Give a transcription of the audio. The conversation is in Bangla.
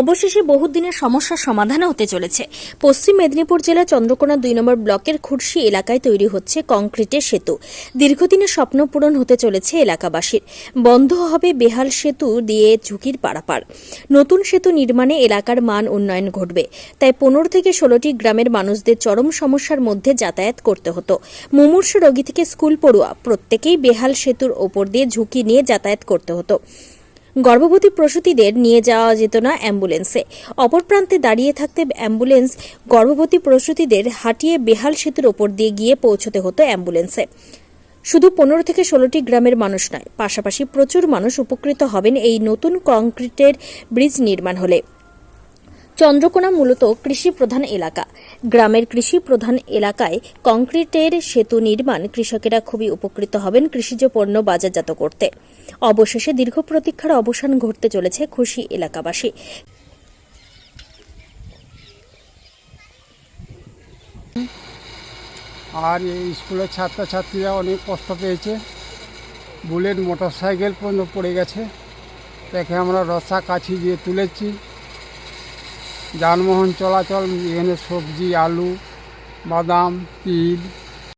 অবশেষে বহুদিনের সমস্যার সমাধান হতে চলেছে। পশ্চিম মেদিনীপুর জেলা চন্দ্রকোনা দুই নম্বর ব্লকের খুরশি এলাকায় তৈরি হচ্ছে কংক্রিটের সেতু। দীর্ঘদিনের স্বপ্ন পূরণ হতে চলেছে এলাকাবাসীর। বন্ধ হবে বেহাল সেতু দিয়ে ঝুঁকির পারাপার। নতুন সেতু নির্মাণে এলাকার মান উন্নয়ন ঘটবে। তাই পনেরো থেকে ষোলোটি গ্রামের মানুষদের চরম সমস্যার মধ্যে যাতায়াত করতে হতো। মুমূর্ষ রোগী থেকে স্কুল পড়ুয়া প্রত্যেকেই বেহাল সেতুর ওপর দিয়ে ঝুঁকি নিয়ে যাতায়াত করতে হতো। গর্ভবতী প্রসূতিদের নিয়ে যাওয়া যেত না অ্যাম্বুলেন্সে। অপর প্রান্তে দাঁড়িয়ে থাকতে অ্যাম্বুলেন্স গর্ভবতী প্রসূতিদের হাঁটিয়ে বেহাল সেতুর ওপর দিয়ে গিয়ে পৌঁছতে হতো অ্যাম্বুলেন্সে। শুধু পনেরো থেকে ষোলোটি গ্রামের মানুষ নয়, পাশাপাশি প্রচুর মানুষ উপকৃত হবেন এই নতুন কংক্রিটের ব্রিজ নির্মাণ হলে। চন্দ্রকোনা মূলত কৃষি প্রধান এলাকা। গ্রামের কৃষি প্রধান এলাকায় কংক্রিটের সেতু নির্মাণ কৃষকেরা খুবই উপকৃত হবেন কৃষিজ পণ্য বাজারজাত করতে। অবশেষে দীর্ঘ প্রতীক্ষার অবসান ঘটতে চলেছে খুশি এলাকাবাসী। আর এই স্কুলের ছাত্রছাত্রীরা অনেক কষ্ট পেয়েছে। বুলেট মোটর সাইকেল পর্যন্ত পড়ে গেছে। তাকে আমরা রসা কাছি দিয়ে তুলেছি। যানবাহন চলাচল এখানে সবজি আলু বাদাম তিল